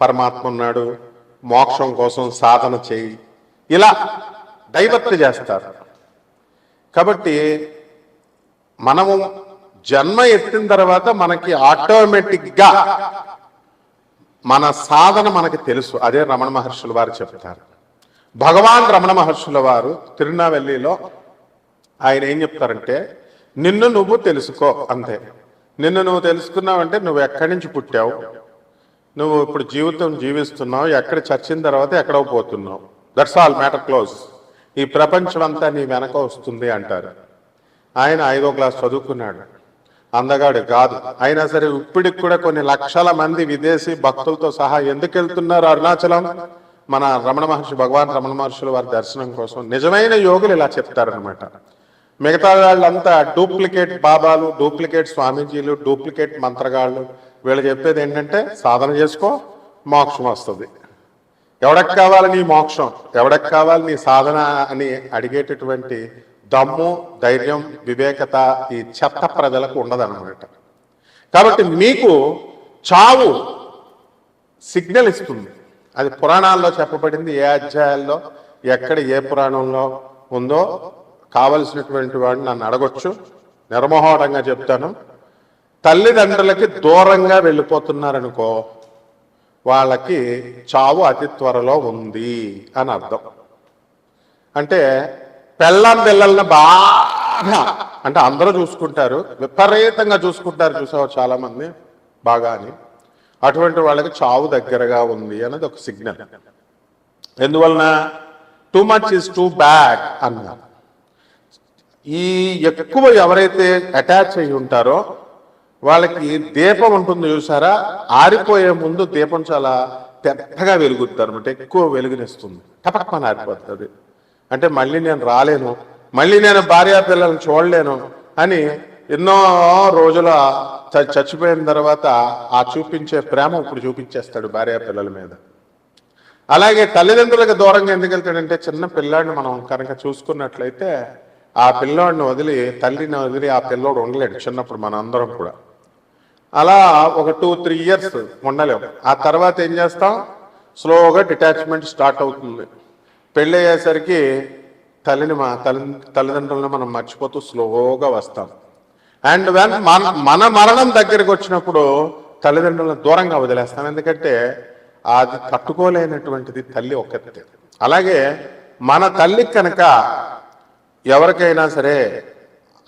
పరమాత్మ ఉన్నాడు మోక్షం కోసం సాధన చేయి. ఇలా డైవర్ట్ చేస్తారు. కాబట్టి మనము జన్మ ఎత్తిన తర్వాత మనకి ఆటోమేటిక్గా మన సాధన మనకి తెలుసు. అదే రమణ మహర్షుల వారు చెప్తారు. భగవాన్ రమణ మహర్షుల వారు తిరునావెల్లిలో ఆయన ఏం చెప్తారంటే నిన్ను నువ్వు తెలుసుకో అంతే. నిన్ను నువ్వు తెలుసుకున్నావంటే నువ్వు ఎక్కడి నుంచి పుట్టావు? నువ్వు ఇప్పుడు జీవితం జీవిస్తున్నావు ఎక్కడ చచ్చిన తర్వాత ఎక్కడో పోతున్నావు. దట్స్ ఆల్ మ్యాటర్ క్లోజ్ ఈ ప్రపంచం అంతా నీ వెనక వస్తుంది అంటారు. ఆయన ఐదో క్లాస్ చదువుకున్నాడు. అందగాడు కాదు. అయినా సరే ఇప్పటికి కూడా కొన్ని లక్షల మంది విదేశీ భక్తులతో సహా ఎందుకు వెళ్తున్నారు అరుణాచలం? మన రమణ మహర్షి భగవాన్ రమణ మహర్షులు వారి దర్శనం కోసం నిజమైన యోగులు ఇలా చెప్తారనమాట మిగతా వాళ్ళంతా డూప్లికేట్ బాబాలు డూప్లికేట్ స్వామీజీలు డూప్లికేట్ మంత్రగాళ్ళు వీళ్ళు చెప్పేది ఏంటంటే సాధన చేసుకో మోక్షం వస్తుంది. ఎవడకు కావాలి నీ మోక్షం? ఎవడకు కావాలి నీ సాధన అని అడిగేటటువంటి దమ్ము ధైర్యం వివేకత ఈ చెత్త ప్రజలకు ఉండదన్నమాట. కాబట్టి మీకు చావు సిగ్నల్ ఇస్తుంది. అది పురాణాల్లో చెప్పబడింది ఏ అధ్యాయాల్లో ఎక్కడ ఏ పురాణంలో ఉందో కావలసినటువంటి వాడిని నన్ను అడగొచ్చు. నిర్మోహటంగా చెప్తాను. తల్లిదండ్రులకి దూరంగా వెళ్ళిపోతున్నారనుకో వాళ్ళకి చావు అతి త్వరలో ఉంది అని అర్థం. అంటే పెళ్ళం పిల్లల్ని బాగా అంటే అందరూ చూసుకుంటారు విపరీతంగా చూసుకుంటారు చూసావు చాలామంది? బాగా అని. అటువంటి వాళ్ళకి చావు దగ్గరగా ఉంది అనేది ఒక సిగ్నల్. ఎందువలన? Too much is too bad అన్నారు. ఈ ఎక్కువ ఎవరైతే అటాచ్ అయి ఉంటారో వాళ్ళకి దీపం ఉంటుంది చూసారా? ఆరిపోయే ముందు దీపం చాలా పెద్దగా వెలుగుతారు అనమాట. ఎక్కువ వెలుగునిస్తుంది. టపక్మని ఆరిపోతుంది. అంటే మళ్ళీ నేను రాలేను. మళ్ళీ నేను భార్యా పిల్లల్ని చూడలేను అని ఎన్నో రోజుల చ- చచ్చిపోయిన తర్వాత ఆ చూపించే ప్రేమ ఇప్పుడు చూపించేస్తాడు భార్యా పిల్లల మీద. అలాగే తల్లిదండ్రులకు దూరంగా ఎందుకు వెళ్తాడంటే చిన్న పిల్లాడిని మనం కనుక చూసుకున్నట్లయితే ఆ పిల్లోడిని వదిలి తల్లిని వదిలి ఆ పిల్లోడు ఉండలేడు చిన్నప్పుడు మనందరం కూడా. అలా ఒక టూ త్రీ ఇయర్స్ ఉండలేము. ఆ తర్వాత ఏం చేస్తాం? స్లోగా డిటాచ్మెంట్ స్టార్ట్ అవుతుంది. పెళ్ళి అయ్యేసరికి తల్లిని మా తల్లి తల్లిదండ్రులను మనం మర్చిపోతూ స్లోగా వస్తాం. అండ్ వెన్ మన మన మరణం దగ్గరికి వచ్చినప్పుడు తల్లిదండ్రులను దూరంగా వదిలేస్తాం. ఎందుకంటే అది తట్టుకోలేనటువంటిది తల్లి ఒక్కతే. అలాగే మన తల్లి కనుక ఎవరికైనా సరే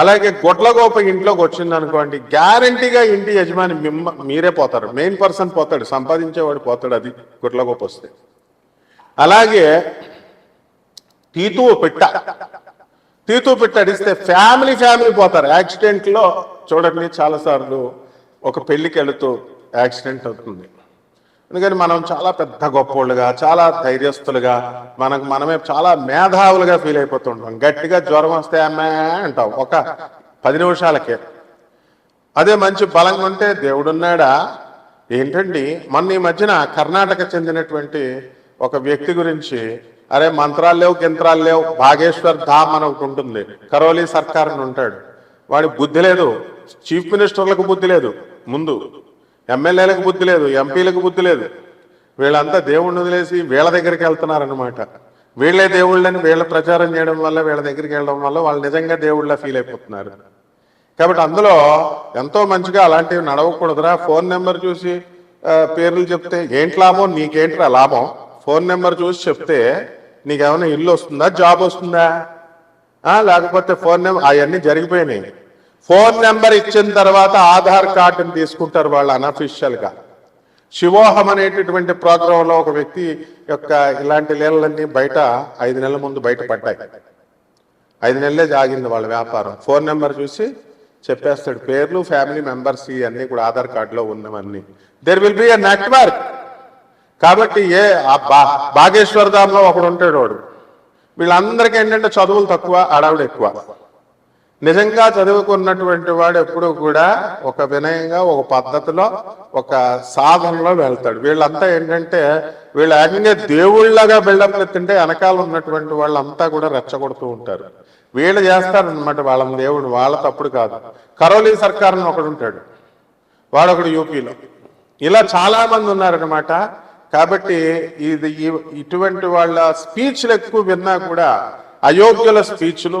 అలాగే గొడ్లగోప ఇంట్లోకి వచ్చింది అనుకోండి గ్యారంటీగా ఇంటి యజమాని మిమ్మ మీరే పోతారు. మెయిన్ పర్సన్ పోతాడు సంపాదించేవాడు పోతాడు అది గొడ్లగోప వస్తే. అలాగే తీతువు పిట్ట. తీతువు పిట్ట అడిస్తే ఫ్యామిలీ ఫ్యామిలీ పోతారు. యాక్సిడెంట్లో చూడండి చాలా సార్లు ఒక పెళ్ళికి వెళుతూ యాక్సిడెంట్ అవుతుంది. అందుకని మనం చాలా పెద్ద గొప్పోళ్ళుగా చాలా ధైర్యస్తులుగా మనకు మనమే చాలా మేధావులుగా ఫీల్ అయిపోతుంటాం గట్టిగా జ్వరం వస్తే అమ్మే అంటాం. ఒక పది నిమిషాలకే. అదే మంచి బలంగా ఉంటే దేవుడున్నాడా? ఏంటండి? మొన్న ఈ మధ్యన కర్ణాటక చెందినటువంటి ఒక వ్యక్తి గురించి అరే మంత్రాలు లేవు గింత్రాలు లేవు భాగేశ్వర్ ధామ్ అని ఒకటి ఉంటుంది. కరోలి సర్కార్ అని ఉంటాడు. వాడి బుద్ధి లేదు. చీఫ్ మినిస్టర్లకు బుద్ధి లేదు. ముందు ఎమ్మెల్యేలకు బుద్ధి లేదు ఎంపీలకు బుద్ధి లేదు. వీళ్ళంతా దేవుణ్ణి వదిలేసి వీళ్ళ దగ్గరికి వెళ్తున్నారనమాట వీళ్ళే దేవుళ్ళని వీళ్ళ ప్రచారం చేయడం వల్ల వీళ్ళ దగ్గరికి వెళ్ళడం వల్ల వాళ్ళు నిజంగా దేవుళ్ళ ఫీల్ అయిపోతున్నారు. కాబట్టి అందులో ఎంతో మంచిగా అలాంటివి నడవకూడదురా. ఫోన్ నెంబర్ చూసి పేర్లు చెప్తే ఏంటి లాభం? నీకేంటిరా లాభం? ఫోన్ నెంబర్ చూసి చెప్తే నీకేమైనా ఇల్లు వస్తుందా? జాబ్ వస్తుందా? లేకపోతే ఫోన్ నెంబర్ అవన్నీ జరిగిపోయినాయి. ఫోన్ నెంబర్ ఇచ్చిన తర్వాత ఆధార్ కార్డుని తీసుకుంటారు వాళ్ళు అనఫీషియల్గా శివోహం అనేటటువంటి ప్రోగ్రాంలో ఒక వ్యక్తి యొక్క ఇలాంటి లీలలన్నీ బయట ఐదు నెలల ముందు బయట పడ్డాయి. ఐదు నెలలే జాగింది వాళ్ళ వ్యాపారం. ఫోన్ నెంబర్ చూసి చెప్పేస్తాడు పేర్లు ఫ్యామిలీ మెంబర్స్ ఇవన్నీ కూడా ఆధార్ కార్డులో ఉన్నవన్నీ. There will be a network కాబట్టి ఏ బా బాగేశ్వర్ ధామ్లో ఒకడు ఉంటాడు వాడు. వీళ్ళందరికీ ఏంటంటే చదువులు తక్కువ అడవులు ఎక్కువ. నిజంగా చదువుకున్నటువంటి వాడు ఎప్పుడు కూడా ఒక వినయంగా ఒక పద్ధతిలో ఒక సాధనలో వెళ్తాడు. వీళ్ళంతా ఏంటంటే వీళ్ళు ఏకంగా దేవుళ్ళగా బిల్డప్ ఎత్తుంటే వెనకాల ఉన్నటువంటి వాళ్ళంతా కూడా రెచ్చగొడుతూ ఉంటారు. వీళ్ళు చేస్తారనమాట వాళ్ళ దేవుడు వాళ్ళ తప్పుడు కాదు. కరోలీ సర్కార్ అని ఒకడు ఉంటాడు. వాడొకడు యూపీలో. ఇలా చాలా మంది ఉన్నారనమాట కాబట్టి ఇది ఇటువంటి వాళ్ళ స్పీచ్లు ఎక్కువ విన్నా కూడా అయోగ్యుల స్పీచ్లు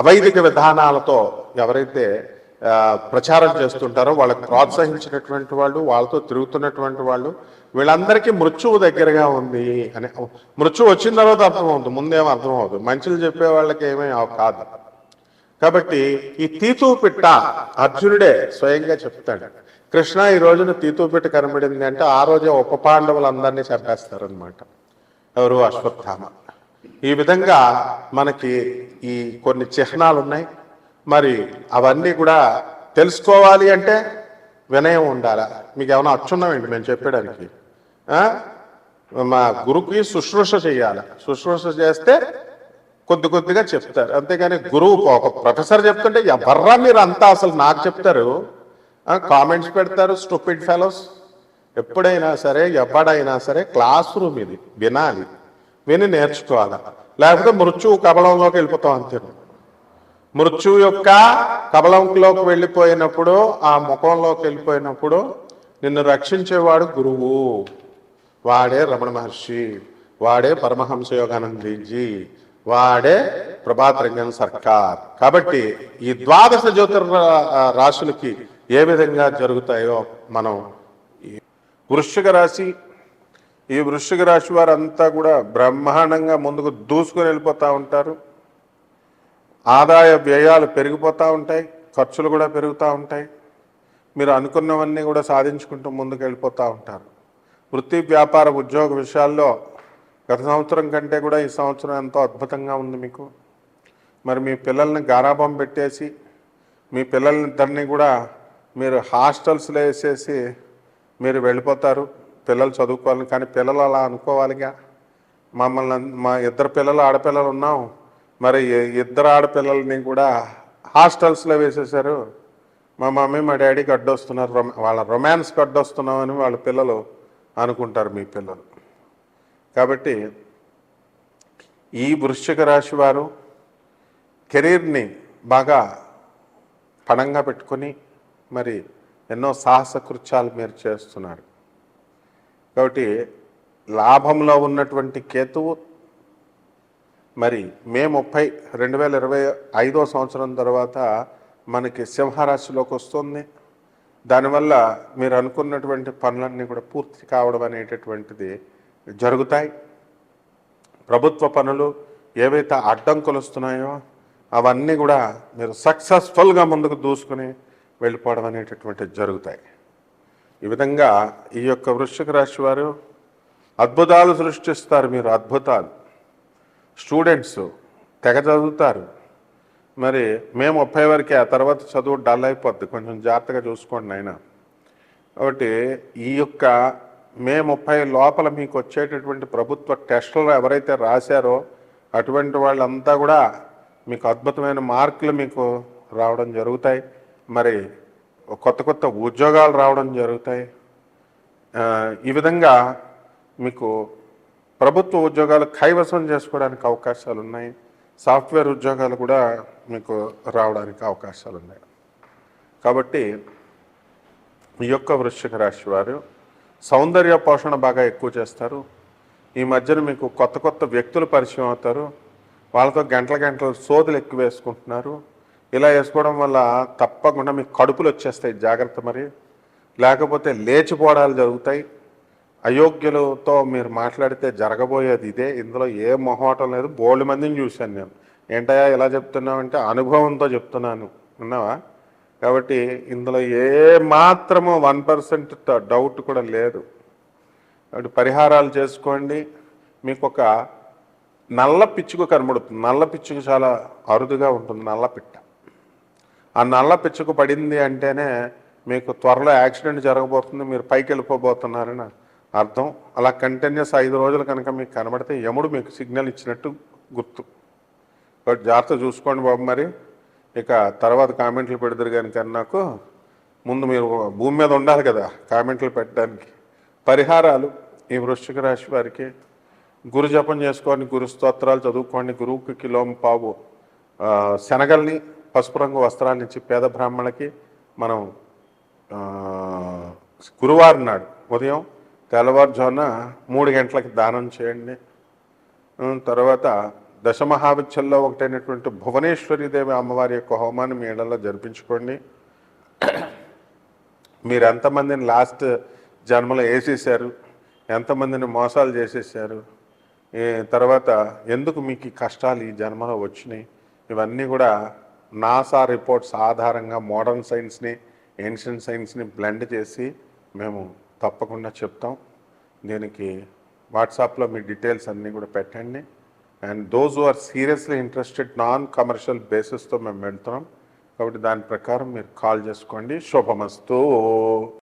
అవైదిక విధానాలతో ఎవరైతే ప్రచారం చేస్తుంటారో వాళ్ళకి ప్రోత్సహించినటువంటి వాళ్ళు వాళ్ళతో తిరుగుతున్నటువంటి వాళ్ళు వీళ్ళందరికీ మృత్యువు దగ్గరగా ఉంది అని మృత్యువు వచ్చిన తర్వాత అర్థమవుతుంది ముందేం అర్థమవుతుంది. మంచిలు చెప్పే వాళ్ళకి ఏమీ కాదు. కాబట్టి ఈ తీతూ పిట్ట అర్జునుడే స్వయంగా చెప్తాడు. కృష్ణ ఈ రోజున తీతూ పిట్ట కనబడింది అంటే ఆ రోజే ఉప పాండవులందరినీ చంపేస్తారనమాట ఎవరు? అశ్వత్థామ. ఈ విధంగా మనకి ఈ కొన్ని చిహ్నాలు ఉన్నాయి మరి అవన్నీ కూడా తెలుసుకోవాలి అంటే వినయం ఉండాలా? మీకు ఏమైనా అచ్చున్నామండి మేము చెప్పడానికి మా గురువుకి శుశ్రూష చేయాలి శుశ్రూష చేస్తే కొద్ది కొద్దిగా చెప్తారు. అంతేగాని గురువు ఒక ప్రొఫెసర్ చెప్తుంటే ఎవర్రా మీరు అంతా అసలు నాకు చెప్తారు? కామెంట్స్ పెడతారు స్టూపిడ్ ఫెలోస్. ఎప్పుడైనా సరే ఎవడైనా సరే క్లాస్ రూమ్ ఇది. వినాలి. విని నేర్చుకోవాలి? లేకపోతే మృత్యువు కబలంలోకి వెళ్ళిపోతాం అంతే. మృత్యువు యొక్క కబలంలోకి వెళ్ళిపోయినప్పుడు ఆ ముఖంలోకి వెళ్ళిపోయినప్పుడు నిన్ను రక్షించేవాడు గురువు. వాడే రమణ మహర్షి వాడే పరమహంస యోగానందీజీ వాడే ప్రభాత్ రంజన్ సర్కార్. కాబట్టి ఈ ద్వాదశ జ్యోతిర్ రాశులకి ఏ విధంగా జరుగుతాయో మనం వృశ్చిక రాశి ఈ వృశ్చిక రాశి వారంతా కూడా బ్రహ్మాండంగా ముందుకు దూసుకొని వెళ్ళిపోతూ ఉంటారు. ఆదాయ వ్యయాలు పెరిగిపోతూ ఉంటాయి ఖర్చులు కూడా పెరుగుతూ ఉంటాయి. మీరు అనుకున్నవన్నీ కూడా సాధించుకుంటూ ముందుకు వెళ్ళిపోతూ ఉంటారు. వృత్తి వ్యాపార ఉద్యోగ విషయాల్లో గత సంవత్సరం కంటే కూడా ఈ సంవత్సరం ఎంతో అద్భుతంగా ఉంది మీకు. మరి మీ పిల్లల్ని గారాభం పెట్టేసి మీ పిల్లలిద్దరినీ కూడా మీరు హాస్టల్స్లో వేసేసి మీరు వెళ్ళిపోతారు. పిల్లలు చదువుకోవాలని కానీ పిల్లలు అలా అనుకోవాలిగా. మమ్మల్ని మా ఇద్దరు పిల్లలు ఆడపిల్లలు ఉన్నాం. మరి ఇద్దరు ఆడపిల్లల్ని కూడా హాస్టల్స్లో వేసేసారు మా మమ్మీ మా డాడీకి అడ్డొస్తున్నారు వాళ్ళ రొమాన్స్కి అడ్డొస్తున్నామని వాళ్ళ పిల్లలు అనుకుంటారు మీ పిల్లలు. కాబట్టి ఈ వృశ్చిక రాశి వారు కెరీర్ని బాగా పణంగా పెట్టుకొని మరి ఎన్నో సాహస కృత్యాలు మీరు చేస్తున్నారు. కాబట్టి లాభంలో ఉన్నటువంటి కేతువు మరి మే ముప్పై రెండు వేల ఇరవై ఐదో సంవత్సరం తర్వాత మనకి సింహరాశిలోకి వస్తుంది. దానివల్ల మీరు అనుకున్నటువంటి పనులన్నీ కూడా పూర్తి కావడం అనేటటువంటిది జరుగుతాయి. ప్రభుత్వ పనులు ఏవైతే అడ్డంకులు వస్తున్నాయో అవన్నీ కూడా మీరు సక్సెస్ఫుల్గా ముందుకు దూసుకుని వెళ్ళిపోవడం అనేటటువంటిది జరుగుతాయి. ఈ విధంగా ఈ యొక్క వృశ్చిక రాశి వారు అద్భుతాలు సృష్టిస్తారు మీరు అద్భుతాలు. స్టూడెంట్స్ తెగ చదువుతారు. మరి మేము ముప్పై వరకే ఆ తర్వాత చదువు డల్ అయిపోద్ది. కొంచెం జాగ్రత్తగా చూసుకోండి నాయన. కాబట్టి ఈ యొక్క మే ముప్పై లోపల మీకు వచ్చేటటువంటి ప్రభుత్వ టెస్టులు ఎవరైతే రాశారో అటువంటి వాళ్ళంతా కూడా మీకు అద్భుతమైన మార్కులు మీకు రావడం జరుగుతాయి. మరి కొత్త కొత్త ఉద్యోగాలు రావడం జరుగుతాయి. ఈ విధంగా మీకు ప్రభుత్వ ఉద్యోగాలు కైవసం చేసుకోవడానికి అవకాశాలు ఉన్నాయి. సాఫ్ట్వేర్ ఉద్యోగాలు కూడా మీకు రావడానికి అవకాశాలు ఉన్నాయి. కాబట్టి ఈ యొక్క వృశ్చిక రాశి వారు సౌందర్య పోషణ బాగా ఎక్కువ చేస్తారు. ఈ మధ్యన మీకు కొత్త కొత్త వ్యక్తులు పరిచయం అవుతారు. వాళ్ళతో గంటల గంటల సోదులు ఎక్కువ వేసుకుంటున్నారు. ఇలా వేసుకోవడం వల్ల తప్పకుండా మీకు కడుపులు వచ్చేస్తాయి. జాగ్రత్త మరి. లేకపోతే లేచిపోవడాలు జరుగుతాయి. అయోగ్యులతో మీరు మాట్లాడితే జరగబోయేది ఇదే. ఇందులో ఏ మొహమాటం లేదు. బోల్డ్ మందిని చూశాను నేను. ఏంటయ్యా ఇలా చెప్తున్నావంటే అనుభవంతో చెప్తున్నాను. ఉన్నావా కాబట్టి ఇందులో ఏ మాత్రము వన్ పర్సెంట్ డౌట్ కూడా లేదు. కాబట్టి పరిహారాలు చేసుకోండి. మీకు ఒక నల్ల పిచ్చుకు కనబడుతుంది. నల్ల పిచ్చుకు చాలా అరుదుగా ఉంటుంది. నల్ల పిట్ట. ఆ నల్ల పిచ్చుకు పడింది అంటేనే మీకు త్వరలో యాక్సిడెంట్ జరగబోతుంది మీరు పైకి వెళ్ళిపోబోతున్నారని అర్థం. అలా కంటిన్యూస్ ఐదు రోజులు కనుక మీకు కనబడితే యముడు మీకు సిగ్నల్ ఇచ్చినట్టు గుర్తు. బట్ జాగ్రత్త చూసుకోండి బాబు మరి. ఇక తర్వాత కామెంట్లు పెడతారు కనుక నాకు ముందు మీరు భూమి మీద ఉండాలి కదా కామెంట్లు పెట్టడానికి. పరిహారాలు ఈ వృశ్చిక రాశి వారికి. గురు జపం చేసుకోండి గురు స్తోత్రాలు చదువుకోండి గురువుకి కిలోం పావు శనగల్ని పసుపు రంగు వస్త్రాన్ని ఇచ్చి పేద బ్రాహ్మణకి మనం గురువారం నాడు ఉదయం తెల్లవారుజామున మూడు గంటలకి దానం చేయండి. తర్వాత దశమహావిద్యల్లో ఒకటైనటువంటి భువనేశ్వరి దేవి అమ్మవారి యొక్క హోమాన్ని మీ ఇళ్ళలో జరిపించుకోండి. మీరు ఎంతమందిని లాస్ట్ జన్మలో వేసేసారు? ఎంతమందిని మోసాలు చేసేసారు? తర్వాత ఎందుకు మీకు కష్టాలు ఈ జన్మలో వచ్చినాయి? ఇవన్నీ కూడా నాసా రిపోర్ట్స్ ఆధారంగా మోడర్న్ సైన్స్ని ఏన్షియన్ సైన్స్ని బ్లెండ్ చేసి మేము తప్పకుండా చెప్తాం. దీనికి వాట్సాప్లో మీ డీటెయిల్స్ అన్నీ కూడా పెట్టండి. And those are seriously interested non commercial బేసిస్తో మేము వెళ్తున్నాం. కాబట్టి దాని ప్రకారం మీరు కాల్ చేసుకోండి. శుభమస్తు.